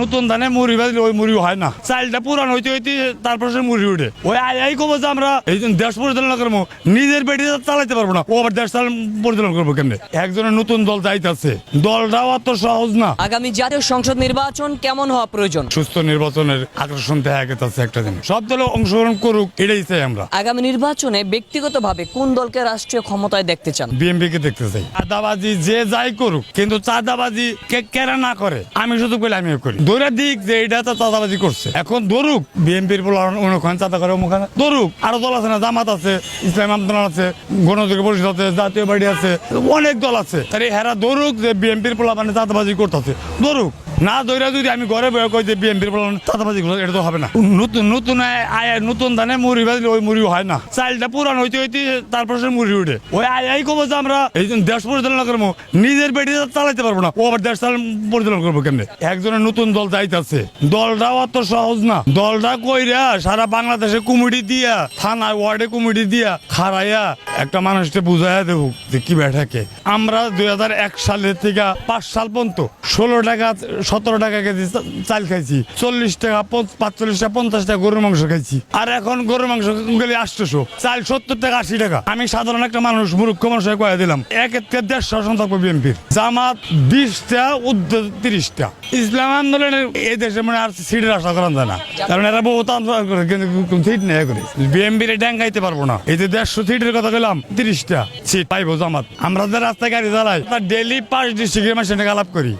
নতুন ধানে মুড়ি বাজলে ওই মুড়ি হয় না। চালটা পুরান হইতে হইতে তারপর সে মুড়ি উঠে। ওই আই কব যে আমরা এই দেশ পরিচালনা করব নিজের পেটে চালাইতে পারব না ও আবার দেশ চাল- পরিচালনা করব কেমনে? একজনের নতুন দল যাইতেছে। দলটাও অত সহজ না। আগামী জাতীয় সংসদ নির্বাচন কেমন হওয়া প্রয়োজন? সুস্থ নির্বাচনের আকর্ষণ দেখা গেছে একটা দিন। সব দলে অংশগ্রহণ করুক এটাই চাই আমরা। আগামী নির্বাচনে ব্যক্তিগতভাবে কোন দলকে রাষ্ট্রীয় ক্ষমতায় দেখতে চান? বিএমপি কে দেখতে চাই। চাঁদাবাজি যে যাই করুক কিন্তু চাঁদাবাজি কে কেরা না করে? আমি শুধু বলে আমিও করি। দৌড়া দিক যে এটা তো চাঁদাবাজি করছে। এখন ধরুক, বিএনপির অনুখান চাঁদা করে মুখানে। ধরুক, আরও দল আছে না, জামাত আছে, ইসলাম আন্দোলন আছে, গণতন্ত্র পরিষদ আছে, জাতীয় পার্টি আছে, অনেক দল আছে। তাহলে হেরা ধরুক যে বিএনপির পোলা মানে চাঁদাবাজি করতেছে। ধরুক না, দৈরা যদি আমি ঘরে বয়ে কই যে বিএনপির পোলা চাঁদাবাজি করছে এটা তো হবে না। নতুন নতুন আয়- নতুন ধানে মুড়ি বাজলে ওই মুড়ি হয় না। চালটা পুরান হইতে হইতে তারপর সে মুড়ি উঠে। ওই আই কব যে আমরা এই দেশ পরিচালনা করব, নিজের পেটে চালাইতে পারব না। ও দেশ চাল- পরিচালনা করব কেমনে? একজনের নতুন দল যাইতেছে। দলটাও অত সহজ না। দলটা কইরা সারা বাংলাদেশে কমিটি দিয়া, থানায়, ওয়ার্ডে কমিটি দিয়া খারাইয়া একটা মানুষকে বুঝাইয়া দেবো যে কি ব্যাটাকে আমরা দুই হাজার এক সালের থেকে পাঁচ সাল পর্যন্ত ষোলো টাকা সতেরো টাকা কেজি চাল খাইছি, চল্লিশ টাকা পাঁচচল্লিশ টাকা, পঞ্চাশ টাকা গরুর মাংস খাইছি। আর এখন গরুর মাংস গেলে আটশোশো, চাল সত্তর টাকা, আশি টাকা। আমি সাধারণ একটা মানুষ, মূর্খ মানুষ কয়ে দিলাম, এক একটা দেড় শাসন থাকব বিএনপির। জামাত বিশটা, উদ্যোগ তিরিশটা। ইসলাম আন্দোলনের এই দেশে মানে আর সিটের আশা করা যায় না। কারণ এরা বহুত আন্দোলন করে, কিন্তু কোনো সিট নেই করে বিএনপির ড্যাঙ্গাইতে পারব না। এই যে দেড়শো সিটের কথা বললাম তিরিশটা সিট পাইবো জামাত। আমরা যে রাস্তায় গাড়ি চালাই ডেলি পাঁচ ডিস্ট্রিক্টের মাসে আলাপ করি।